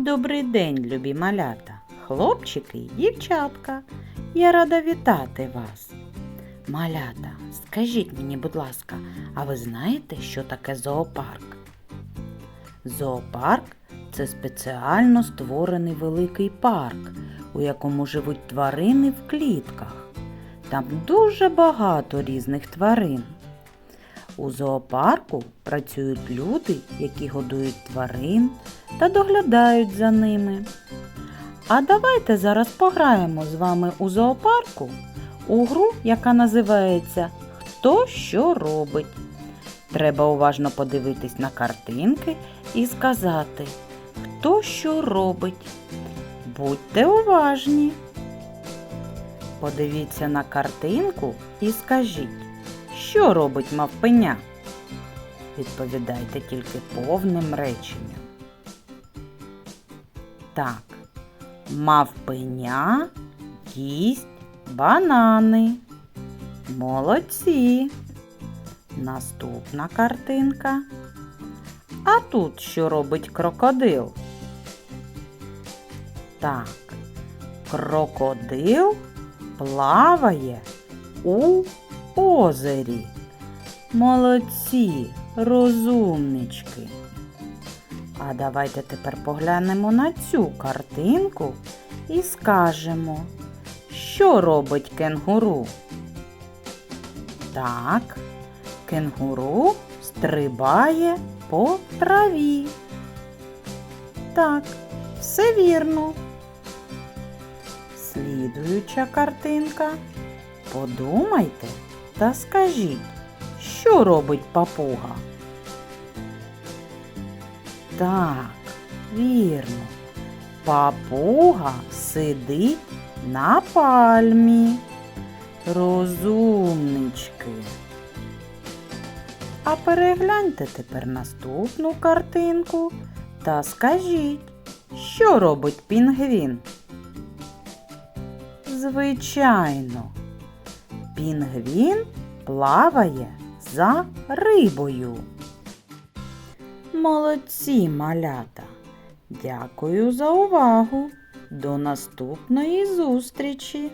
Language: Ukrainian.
Добрий день, любі малята, хлопчики й дівчатка. Я рада вітати вас. Малята, скажіть мені, будь ласка, а ви знаєте, що таке зоопарк? Зоопарк це спеціально створений великий парк, у якому живуть тварини в клітках. Там дуже багато різних тварин. У зоопарку працюють люди, які годують тварин та доглядають за ними. А давайте зараз пограємо з вами у зоопарку у гру, яка називається Хто що робить. Треба уважно подивитись на картинки і сказати, хто що робить. Будьте уважні. Подивіться на картинку і скажіть, що робить мавпеня? Відповідайте тільки повним реченням. Так, мавпеня їсть банани. Молодці. Наступна картинка. А тут що робить крокодил? Так, крокодил плаває у озері. Молодці, розумнички. А давайте тепер поглянемо на цю картинку і скажемо, що робить кенгуру. Так, кенгуру стрибає по траві. Так, все вірно. Слідуюча картинка. Подумайте та скажіть, що робить папуга? Так, вірно. Папуга сидить на пальмі. Розумнички. А перегляньте тепер наступну картинку та скажіть, що робить пінгвін? Звичайно, пінгвін плаває за рибою. Молодці, малята! Дякую за увагу! До наступної зустрічі!